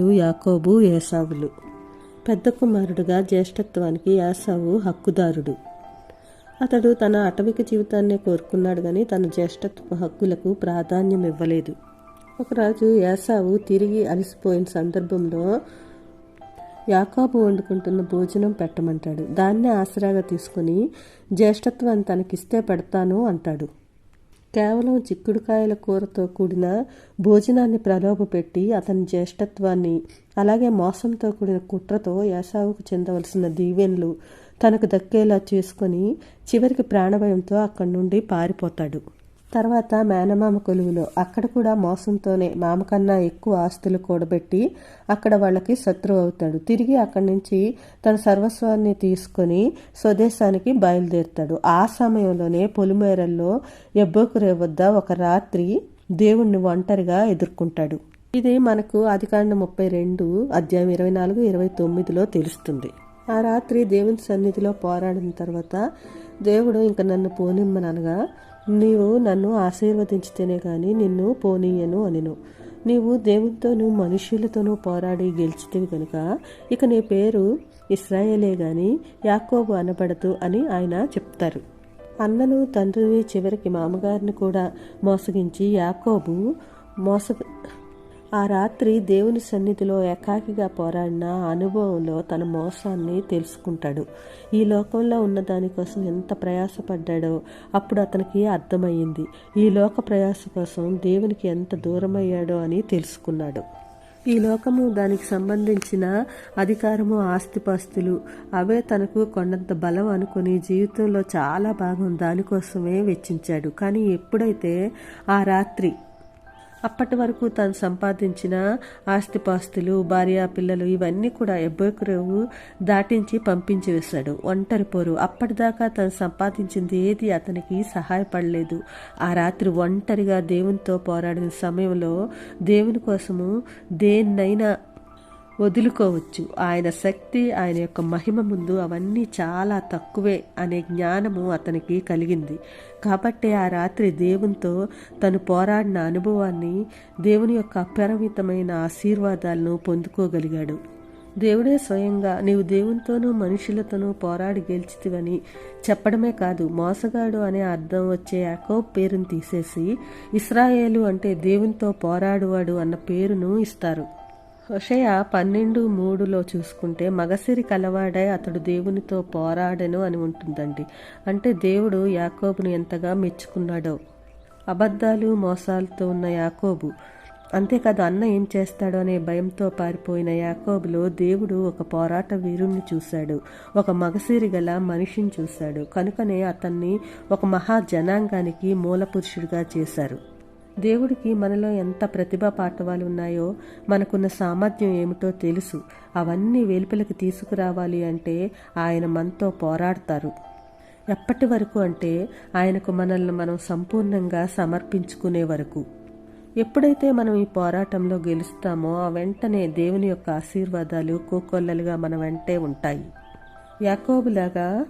యాకోబు ఏసావులు. పెద్ద కుమారుడుగా జ్యేష్ఠత్వానికి యాసావు హక్కుదారుడు. అతడు తన అటవిక జీవితాన్నే కోరుకున్నాడు కానీ తన జ్యేష్ఠత్వ హక్కులకు ప్రాధాన్యం ఇవ్వలేదు. ఒకరోజు యాసావు తిరిగి అలసిపోయిన సందర్భంలో యాకోబు వండుకుంటున్న భోజనం పెట్టమంటాడు. దాన్నే ఆసరాగా తీసుకుని జ్యేష్ఠత్వాన్ని తనకిస్తే పెడతాను అంటాడు. కేవలం చిక్కుడుకాయల కూరతో కూడిన భోజనాన్ని ప్రలోభపెట్టి అతని జ్యేష్ఠత్వాన్ని అలాగే మోసంతో కూడిన కుట్రతో యాసావుకు చెందవలసిన దీవెన్లు తనకు దక్కేలా చేసుకొని చివరికి ప్రాణభయంతో అక్కడి నుండి పారిపోతాడు. తర్వాత మేనమామ కొలువులో అక్కడ కూడా మోసంతోనే మామ కన్నా ఎక్కువ ఆస్తులు కూడబెట్టి అక్కడ వాళ్ళకి శత్రువు అవుతాడు. తిరిగి అక్కడి నుంచి తన సర్వస్వాన్ని తీసుకొని స్వదేశానికి బయలుదేరుతాడు. ఆ సమయంలోనే పొలిమేరల్లో ఎబ్బోకురే వద్ద ఒక రాత్రి దేవుణ్ణి ఒంటరిగా ఎదుర్కొంటాడు. ఇది మనకు అధికాండ ముప్పై రెండు అధ్యాయం ఇరవై నాలుగు ఇరవై తొమ్మిదిలో తెలుస్తుంది. ఆ రాత్రి దేవుని సన్నిధిలో పోరాడిన తర్వాత దేవుడు ఇంక నన్ను పోనిమ్మనగా నీవు నన్ను ఆశీర్వదించితేనే కానీ నిన్ను పోనీయను అనిను. నీవు దేవునితోనూ మనుషులతోనూ పోరాడి గెలిచితివి కనుక ఇక నీ పేరు ఇస్రాయేలే గాని యాకోబు అనబడదు అని ఆయన చెప్తారు. అన్నను తండ్రిని చివరికి మామగారిని కూడా మోసగించి యాకోబు మోస ఆ రాత్రి దేవుని సన్నిధిలో ఏకాకిగా పోరాడిన అనుభవంలో తన మోసాన్ని తెలుసుకుంటాడు. ఈ లోకంలో ఉన్న దానికోసం ఎంత ప్రయాసపడ్డాడో అప్పుడు అతనికి అర్థమయ్యింది. ఈ లోక ప్రయాస కోసం దేవునికి ఎంత దూరమయ్యాడో అని తెలుసుకున్నాడు. ఈ లోకము దానికి సంబంధించిన అధికారము ఆస్తిపాస్తులు అవే తనకు కొండంత బలం అనుకుని జీవితంలో చాలా భాగం దానికోసమే వెచ్చించాడు. కానీ ఎప్పుడైతే ఆ రాత్రి అప్పటి వరకు తను సంపాదించిన ఆస్తిపాస్తులు భార్య పిల్లలు ఇవన్నీ కూడా ఎబ్బోకురేవు దాటించి పంపించి వేశాడు. ఒంటరి పోరు. అప్పటిదాకా తను సంపాదించింది ఏది అతనికి సహాయపడలేదు. ఆ రాత్రి ఒంటరిగా దేవునితో పోరాడిన సమయంలో దేవుని కోసము దేన్నైనా వదులుకోవచ్చు. ఆయన శక్తి ఆయన యొక్క మహిమ ముందు అవన్నీ చాలా తక్కువే అనే జ్ఞానము అతనికి కలిగింది. కాబట్టి ఆ రాత్రి దేవునితో తను పోరాడిన అనుభవాన్ని దేవుని యొక్క అపరిమితమైన ఆశీర్వాదాలను పొందుకోగలిగాడు. దేవుడే స్వయంగా నీవు దేవునితోనూ మనుషులతోనూ పోరాడి గెలిచితివని చెప్పడమే కాదు మోసగాడు అనే అర్థం వచ్చే యాకోబ్ పేరును తీసేసి ఇస్రాయేలు అంటే దేవునితో పోరాడువాడు అన్న పేరును ఇస్తారు. హోషయ పన్నెండు మూడులో చూసుకుంటే మగసిరి కలవాడై అతడు దేవునితో పోరాడెను అని ఉంటుందండి. అంటే దేవుడు యాకోబును ఎంతగా మెచ్చుకున్నాడో. అబద్ధాలు మోసాలతో ఉన్న యాకోబు. అంతేకాదు అన్న ఏం చేస్తాడో అనే భయంతో పారిపోయిన యాకోబులో దేవుడు ఒక పోరాట వీరుణ్ణి చూశాడు. ఒక మగసిరి గల మనిషిని చూశాడు. కనుకనే అతన్ని ఒక మహా జనాంగానికి మూలపురుషుడిగా చేశారు. దేవుడికి మనలో ఎంత ప్రతిభా పాఠవాలు ఉన్నాయో మనకున్న సామర్థ్యం ఏమిటో తెలుసు. అవన్నీ వెలుపలికి తీసుకురావాలి అంటే ఆయన మనతో పోరాడతారు. ఎప్పటి వరకు అంటే ఆయనకు మనల్ని మనం సంపూర్ణంగా సమర్పించుకునే వరకు. ఎప్పుడైతే మనం ఈ పోరాటంలో గెలుస్తామో ఆ వెంటనే దేవుని యొక్క ఆశీర్వాదాలు కోకొల్లలుగా మన వెంటే ఉంటాయి. యాకోబులాగా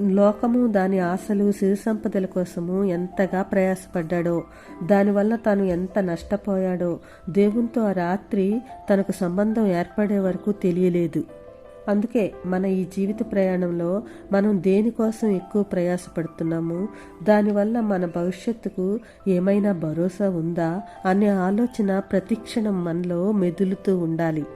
లోకము దాని ఆశలు సిరి సంపదల కోసము ఎంతగా ప్రయాసపడ్డాడో దానివల్ల తాను ఎంత నష్టపోయాడో దేవునితో ఆ రాత్రి తనకు సంబంధం ఏర్పడే వరకు తెలియలేదు. అందుకే మన ఈ జీవిత ప్రయాణంలో మనం దేనికోసం ఎక్కువ ప్రయాసపడుతున్నాము దానివల్ల మన భవిష్యత్తుకు ఏమైనా భరోసా ఉందా అనే ఆలోచన ప్రతిక్షణం మనలో మెదులుతూ ఉండాలి.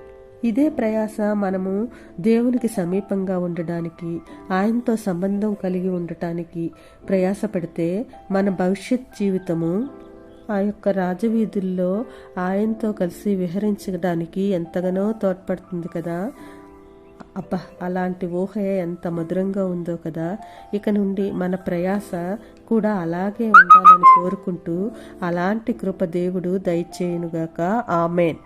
ఇదే ప్రయాస మనము దేవునికి సమీపంగా ఉండడానికి ఆయనతో సంబంధం కలిగి ఉండటానికి ప్రయాసపడితే మన భవిష్యత్ జీవితము ఆ యొక్క రాజవీధుల్లో ఆయనతో కలిసి విహరించడానికి ఎంతగానో తోడ్పడుతుంది కదా. అబ్బా అలాంటి ఊహ ఎంత మధురంగా ఉందో కదా. ఇక నుండి మన ప్రయాస కూడా అలాగే ఉండాలని కోరుకుంటూ అలాంటి కృప దేవుడు దయచేయునుగాక. ఆమెన్.